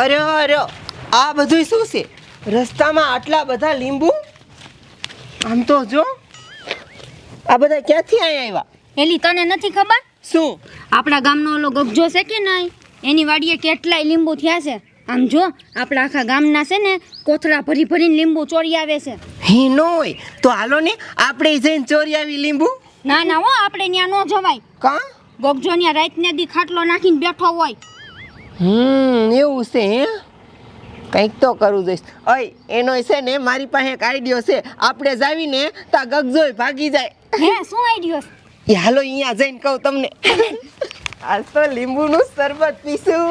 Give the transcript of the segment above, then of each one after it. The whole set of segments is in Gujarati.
અરે અરે આ બધું શું છે? રસ્તામાં આટલા બધા લીંબુ? આમ તો જો આ બધા ક્યાંથી અહીંયા આવ્યા? એલી તને નથી ખબર? શું? આપણા ગામનો ઓલો ગગજો છે કે નહીં? એની વાડીએ કેટલાય લીંબુ થયા છે. આમ જો આપણા આખા ગામના છે ને કોથળા ભરી ભરીને લીંબુ ચોરી આવે છે. હે ન હોય. તો હાલો ને આપણે જઈને ચોરી આવી લીંબુ? ના ના હો આપણે ત્યાં ન જવાય. કા? ગગજો ત્યાં રાતને દી ખાટલો નાખીને બેઠો હોય. હમ એવું છે હે? કંઈક તો કરવું જોઈશ અય એનો છે ને મારી પાસે એક આઈડિયો છે. આપણે જાવીને તા ગગજોય ભાગી જાય. હે શું આઈડિયો એ હાલો અહીંયા જઈને કહું તમને. આજ તો લીંબુનું શરબત પીશું.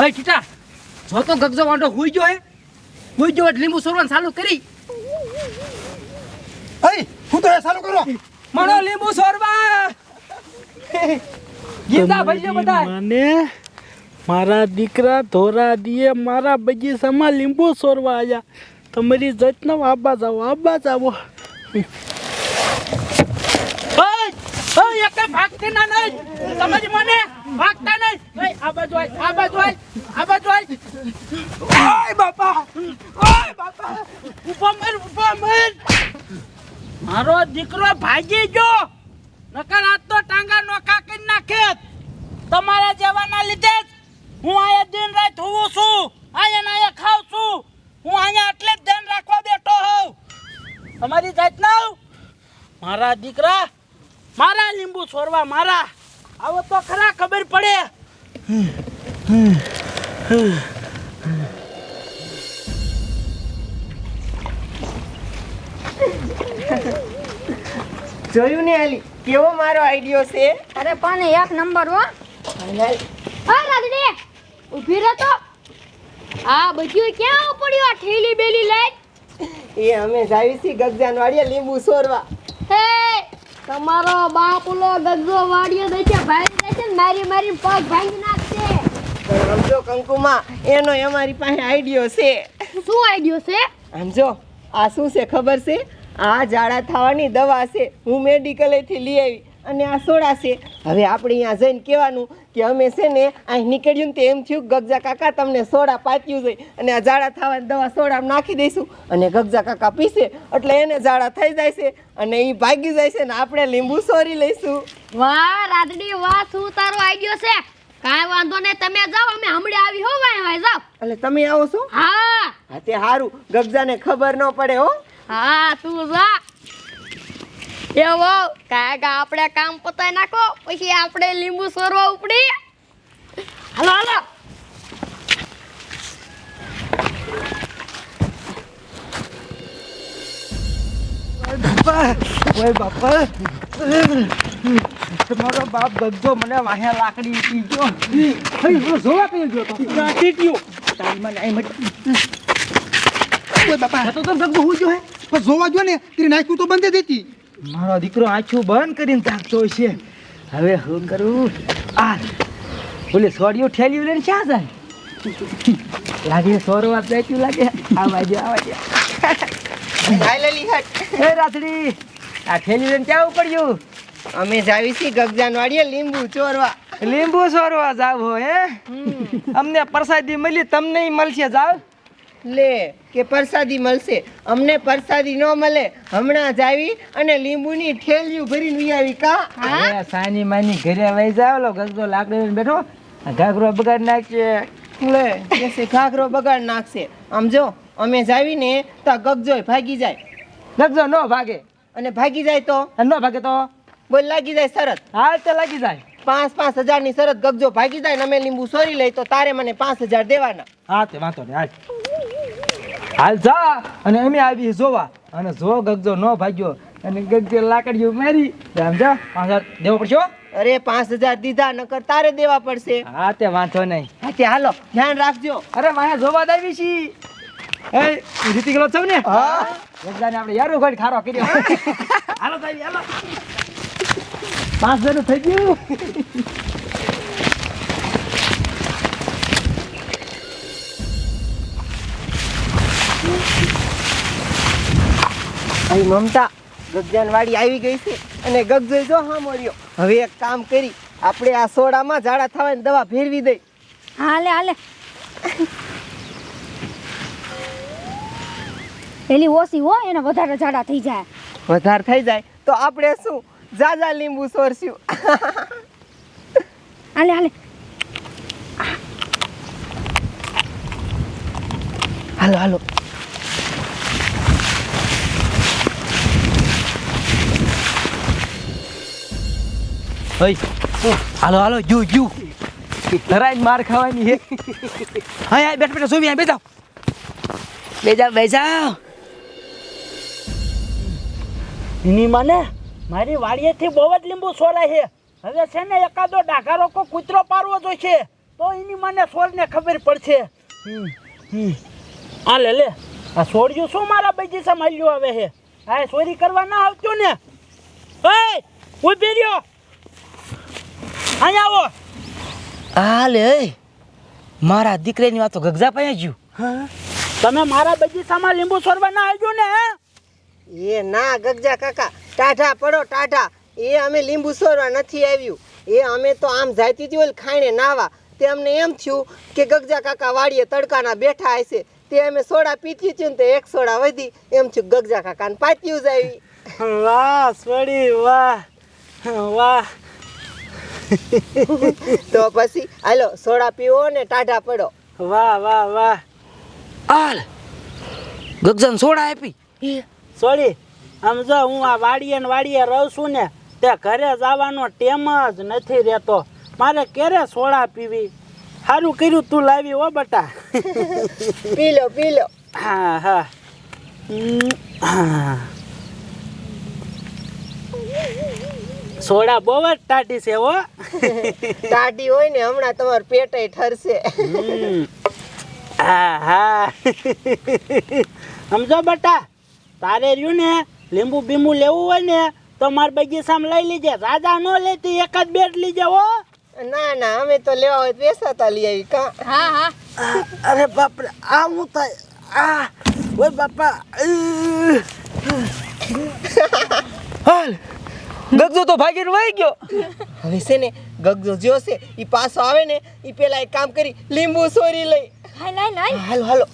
અય ટીટા જો તો ગગજો વાંઢો હોઈ ગયો હે? હુઈ જો લીંબુ સોરવાનું ચાલુ કરી. અય હું તો એ ચાલુ કરો. મણો લીંબુ સોરવા. ગીતા ભાઈઓ બધા મને મારા દીકરા ધોરા દીએ મારા બગીચામાં લીંબુ સોરવા આવ્યા તમારી જતનો આબા જાવો આબા જાવો ભાગતી ના નહીં. સમજ મને? ભાગતા નહીં. આ બાજુ આ બાજુ આ બાજુ ઓય બાપા ઓય બાપા. ઊભો મર ઊભો મર. મારો દીકરો ભાગી ગયો. નકર આજ તો ટાંગા નોખા કરી નાખે. તમારા જેવાના લીધે હું અહીંયા દિન રાત હોઉં છું. અહીંયા અહીંયા ખાઉં છું. હું અહીંયા એટલે જ ધ્યાન રાખવા બેઠો હોઉં. તમારી જાત ના મારા દીકરા મારા લીંબુ છોડવા મારા. આવો તો ખરા ખબર પડે. જોયું ને હાલી કેવો મારો આઈડિયો છે? અરે પણ એક નંબર હો. હા રાધડી ઊભી રહો તો. આ બધું ક્યાં પડ્યું આ થેલી બેલી લઈ એ અમે જાવી છી ગગજાન વાડીએ લીંબુ સોરવા. હે તમારો બાપ ઓલો ગગજો વાડીએ દેખે ભાઈ છે મારી મારી પગ ભાંગી નાખશે. પણ કંકુમા કંકુમાં એનો અમારી પાસે આઈડિયો છે. શું આઈડિયો છે? સમજો આ શું છે ખબર છે? આ જાડા થવાની દવા છે. હું મેડિકલેથી લઈ આવી. અને આ સોડા છે. હવે આપણે અહીંયા જઈને કહેવાનું કે અમે છે ને અહીં નીકળ્યું ને તે એમ થયું ગગજા કાકા તમને સોડા પાત્યું છે. અને આ ઝાડા થવાની દવા સોડામાં નાખી દઈશું અને ગગજા કાકા પીશે એટલે એને ઝાડા થઈ જાય છે અને એ ભાગી જાય છે ને આપણે લીંબુ સોરી લઈશું. વાહ રાદડી વાહ શું તારો આઈડિયો છે? કાંઈ વાંધો નહીં તમે જાઓ અમે હમણાં આવી હો વાય વાય જાઓ. એટલે તમે આવો છો? હા. હા તે સારું ગગજાને ખબર ન પડે હો. હા તું જા. એવો કાકા આપણે કામ પતાવી નાખો પછી આપણે લીંબુ સોરવા ઉપડી. હાલો હાલો. ઓય બાપા તમારો બાપ. ગગજો મને વાહ્યા લાકડી પી ગયો. હઈ જોવા પી ગયો તો. કાટી ગયો. તારી મને આઈ મટી ઓય બાપા તો તો ગગજો હું જો હે. પણ જોવા જો ને તેરી નાખ્યું તો બંધ દેતી મારો દીકરો આંખું બંધ કરીને તાકતો છે. હવે શું કરું? આ બોલે સોડિયો ઠેલી લઈને ક્યાં જાય? લાગે સોરવા જાય લાગે આ બાજુ આ બાજુ એ રાતડી આ ઠેલી લઈને ક્યાં ઉપડ્યું? અમે જાવી છીએ ગગજાન વાડીએ લીંબુ ચોરવા. લીંબુ સોરવા જાવ હો હે? અમને પ્રસાદી મળી તમને મળશે જાવ. લે કે પરસાદી મળશે. અમને પરસાદી ન મળે. હમણાં જ આવી અને લીંબુની ઠેલિયું ભરીને વી આવી કા? અરે સાની માની ઘરે વહી જાવ લો ગગજો લાકડી લઈને બેઠો. ઘાઘરો બગાડ નાખશે લે કેસે ઘાઘરો બગાડ નાખશે. આમ જો અમે જાવીને તો ગગજો ભાગી જાય. ગગજો નો ભાગે. અને ભાગી જાય તો? નો ભાગે તો? બોલ લાગી જાય શરત હાલ તો લાગી જાય. પાંચ પાંચ હજારની શરત ગગજો ભાગી જાય ને અમે લીંબુ સોરી લઈ તો તારે મને પાંચ હજાર દેવાના. હા તે વાંધો નહીં હાલ. હાલ જા અને અમે આવી જોવા. અને જો ગગજો નો ભાગ્યો અને ગગજો લાકડીઓ મારી. આમ પાંચ દેવો પડશે અરે પાંચ હજાર દીધા નકર તારે દેવા પડશે. હા તે વાંધો નહીં. હા તે હાલો ધ્યાન રાખજો. અરે માયા જોવા જ આવી છી. એ રીતિ ગલો છો ને? હા. ગગજાને આપણે યારો ઘડ ખારો કર્યો. હાલો તારી હાલો. પાંચ હજાર થઈ ગયું. અહીં મમતા ગગજાનવાડી આવી ગઈ છે અને ગગજોઈ જો હા મળ્યો હવે એક કામ કરી આપણે આ સોડામાં ઝાડા થવાની દવા ફેરવી દઈ. હાલે હાલે. પેલી ઓછી હોય એને વધારે ઝાડા થઈ જાય. વધારે થઈ જાય? તો આપણે શું? જાજા લીંબુ સોરસ્યું હાલે હાલે. હાલો હાલો. ઓય હાલો હાલો, જુ જુ. ધરાઈને માર ખાવાની હે. હા યાર બેઠ બેઠ સોવી બેસા બેજા બેસા એની મને મારી વાડીએથી બહુ જ લીંબુ સોરે છે. હવે છે ને એકાદો ડાઘારો કો કૂતરો પારવો જોઈશે. તો એની મને સોરને ખબર પડશે. આ લે લે. આ સોર્યું શું મારા બગીચા માલ્યું આવે છે? આ સોરી કરવા ના આવજો ને. ઊભી રહ્યો. અહીંયા આવો. આ લે મારા દીકરાની વાતો ગગજા પાયા જ્યું. તમે મારા બગીચામાં લીંબુ સોરવા ના આવજો ને એ ના ગગજા કાકા. ટાઢા પડો ટાઢા. એ અમે લીંબુ સોરવા નથી આવ્યું. એ અમે તો આમ જાતી હતી ઓલ ખાઈને નાવા. તે અમને એમ થયું કે ગગજા કાકા વાડીએ તડકાના બેઠા હશે. તે અમે સોડા પીતી હતી ને તે એક સોડા વધી. એમ થયું ગગજા કાકાને પાત્યું જ આવી. વાહ સોડી વાહ. વાહ. તો પછી હાલો સોડા પીવો ને ટાઢા પડો. વાહ વાહ વાહ. હાલ. ગગજન સોડા આપી. સોડી આમ જો હું આ વાડીએ ને વાડીએ રહું છું ને તે ઘરે જવાનો ટેમ જ નથી રહેતો. મારે ક્યારે સોડા પીવી? સારું કર્યું તું લાવી ઓ બટા. પી લો પી લો હા. હા હા. સોડા બહુ જ ટાટી છે હો. ટાટી હોય ને હમણાં તમારું પેટય ઠરશે. હા હા. સમજો બટા તારે રહ્યું ને લીંબુ બીંબુ લેવું હોય ને તો મારા બગીચામાં લઈ લીજે. રાજા ન લેતી એક જ બેડ લીજે હો. ના ના અમે તો લેવા હોય તો વેસાતા લઈ આવી કા? હા હા. અરે બાપરે આ હું થાય. આ ઓય બાપા. હાલ. ગગજો તો ભાગીને વહી ગયો. હવે છે ને ગગજો જો છે એ પાછો આવે ને એ પેલા એક કામ કરી લીંબુ સોરી લઈ. હાલ હાલ હાલ. હાલો હાલો.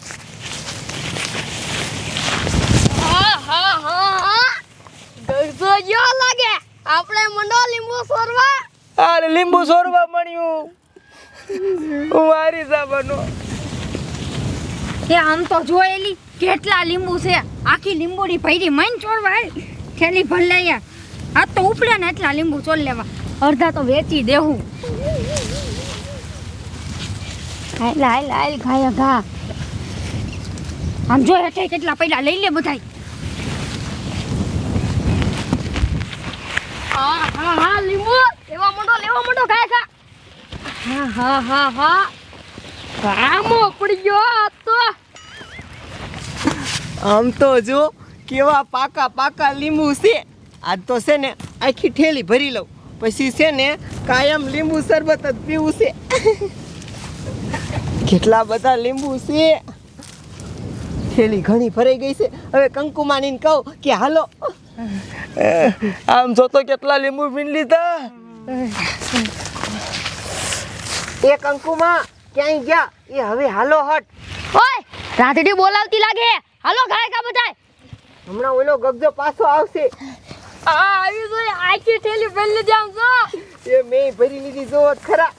હા હા હા હા. ગરજો જો લાગે? આપણે મંડો લીંબુ સોરવા? અરે લીંબુ સોરવા મળ્યું. હું મારી સાબનો એ આમ તો જોયેલી કેટલા લીંબુ છે. આખી લીંબુડી ભરી મન ચોરવા હાલ થેલી ભર લઈએ આ તો ઉપડે ને એટલા લીંબુ ચોલ લેવા. અડધા તો વેચી દેવું. હાલ હાલ હાલ ખાયા ઘા. આમ જો હેઠે કેટલા પૈડા લઈ લે બધાય. હા હા હા, લીંબુ. લેવા મોટો લેવા મોટો ખાય ખા હા હા હા હા. કામો પડી ગયો તો. આમ તો જો કેવા પાકા પાકા લીંબુ છે. આજ તો છે ને આખી ઠેલી ભરી લઉં. પછી છે ને કાયમ લીંબુ શરબત જ પીવું છે. કેટલા બધા લીંબુ છે. ઠેલી ઘણી ભરાઈ ગઈ છે. હવે કંકુમાનીને કહું કે હાલો. આમ જોતો કેટલા લીંબુ પીન લીધા? એ કંકુમાં ક્યાંય ગયા? એ હવે હાલો હટ. ઓય રાતડી બોલાવતી લાગે. હાલો ગાય કા બધાય? હમણાં ઓલો ગગજો પાછો આવશે. આવી જોઈ આખી થેલી ભરી જામ છો એ મેં ભરી લીધી જો ખરા.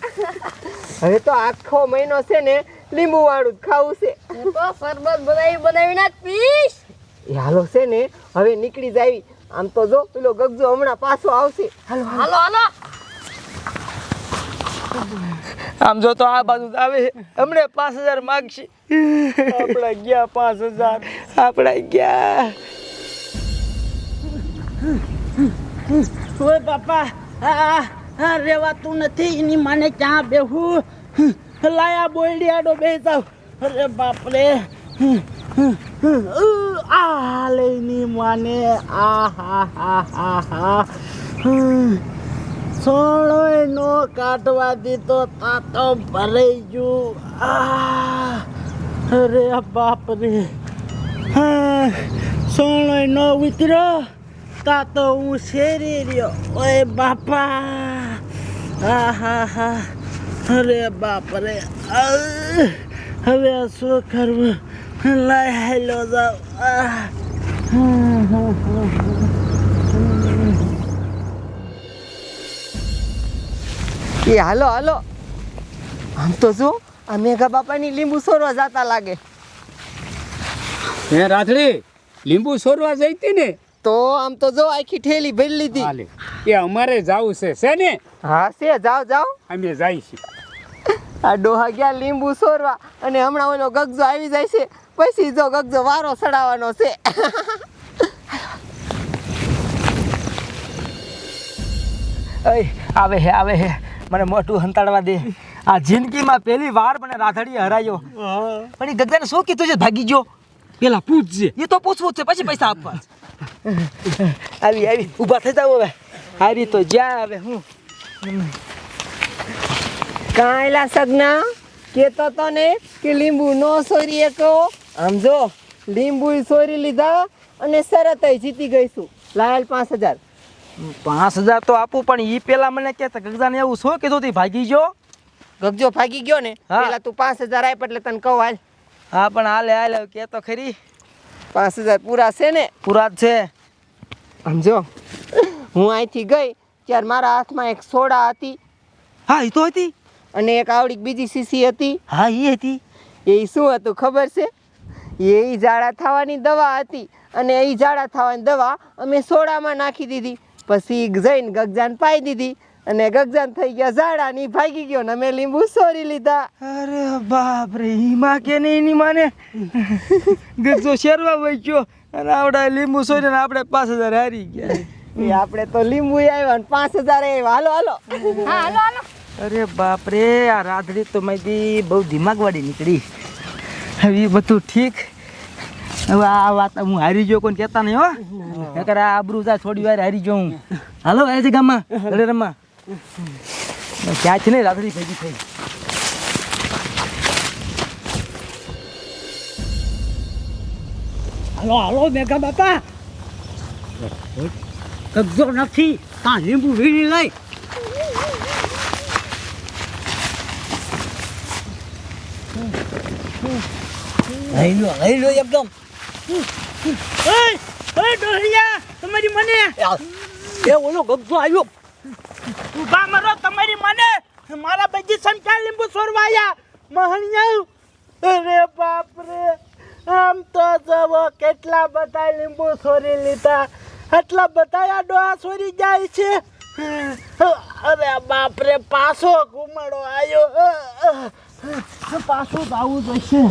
હવે તો આખો મહિનો છે ને લીંબુ વાળું જ ખાવું છે. તો શરબત બનાવી બનાવીને જ પીશ. એ હાલો છે ને હવે નીકળી જાવી આમ તો જો પેલો ગગજો હમણાં પાછો આવશે. હાલો હાલો. હાલો હાલો. આમ જો તો આ બાજુ આવે હમણે પાંચ હજાર માગશે. આપણા ગયા પાંચ હજાર. આપણા ગયા. ઓય બાપા, આ રેવાતું નથી, એની માને ક્યાં બેહું? લાયા બોયડી આડો બે જાવ અરે બાપરે આ લઈની માને. આ, હા હા હા હા. સોળોય નો કાઢવા દીધો, તા તો ભરાઈ ગયું. અરે બાપરે. નો ન ઉતર્યો. તા તો હું શેરી રહ્યો ઓય બાપા હા હા હા અરે બાપ રે! હવે આ શું કરવું લાય હેલો જાવ આહ! એ હાલો હાલો આમ તો જો આ મેઘા બાપાની લીંબુ સોરવા જાતા લાગે. હે રાધડી લીંબુ સોરવા જઈતી ને? તો આમ તો જો આખી ઠેલી ભરી લીધી. એ અમારે જાવું છે છે ને? હા છે જાઓ જાઓ. અમે જાય છે આ ડોહા ગયા લીંબુ સોરવા અને હમણાં ઓલો ગગજો આવી જાય છે. પછી જો ગગજો વારો સડાવવાનો છે. આવે હે આવે હે. મને મોટું હંતાડવા દે. આ જિંદગીમાં પહેલી વાર મને રાધડીએ હરાયો. પણ એ ગગદાને શું કીધું છે? ભાગી ગયો. પેલા પૂછજે એ તો પૂછવું જ છે પછી પૈસા આપવા. આવી આવી ઊભા થઈ જાવ હવે હારી તો જ્યાં હવે હું કાંઈલા સગના કેતો તો ને કે લીંબુ નો સોરી એકો આમ જો લીંબુ સોરી લીધા અને શરત જીતી ગઈ છું લાયલ પાંચ હજાર પાંચ હજાર તો આપું પણ એ પેલા મને કહેતા ગગજાને એવું શું કીધું તી ભાગી ગયો ગગજો ભાગી ગયો ને હા. પેલા તું પાંચ હજાર આપ એટલે તને કહું હાલ હા પણ હાલે હાલે કે તો ખરી. પાંચ હજાર પૂરા છે ને? પૂરા જ છે. સમજો? હું અહીંથી ગઈ ત્યારે મારા હાથમાં એક સોડા હતી. હા એ તો હતી. અને એક આવડી બીજી સીસી હતી. હા એ હતી. એ શું હતું ખબર છે? એ ઝાડા થવાની દવા હતી. અને એ ઝાડા થવાની દવા અમે સોડામાં નાખી દીધી. પછી જઈને ગગજાન પાઈ દીધી. અને ગગજાન થઈ ગયા ઝાડા ની ભાગી ગયો ને અમે લીંબુ સોરી લીધા. અરે બાપ રે ઈમાં કે નહીં એની માને? ગગજો શેરવા વહી ગયો અને આવડા લીંબુ સોરી ને આપણે પાંચ હજાર હારી ગયા. એ આપણે તો લીંબુ આવ્યા ને પાંચ હજાર આવ્યા હાલો હાલો. હા હાલો હાલો. અરે બાપ રે આ રાધડી તો મારી બહુ દિમાગવાળી નીકળી. હવે એ બધું ઠીક. હવે આ વાત હું હારી ગયો કોઈ કહેતા નહીં હો. નકર આ આબરૂ જા થોડી વાર હારી ગયો હું. હાલો આવે છે ગામમાં રમા રમવા. ક્યાં છે ને રાધડી ભેગી થઈ. હાલો હાલો મેઘા બાપા. કગજો નથી ત્યાં લીંબુ વીણી લઈ? લઈ લો લઈ લો એકદમ. તમારી મને? એ ઓલો ગગજો આવ્યો. ઊભા મરો, તમારી મને. મારા બધી સંખ્યા લીંબુ સોરવાયા મહણિયા અરે બાપ રે આમ તો જવો કેટલા બધા લીંબુ સોરી લીધા. આટલા બધા ડોહા સોરી જાય છે. અરે બાપ રે પાછો ઘુમડો આવ્યો પાછું જ આવું જોઈશે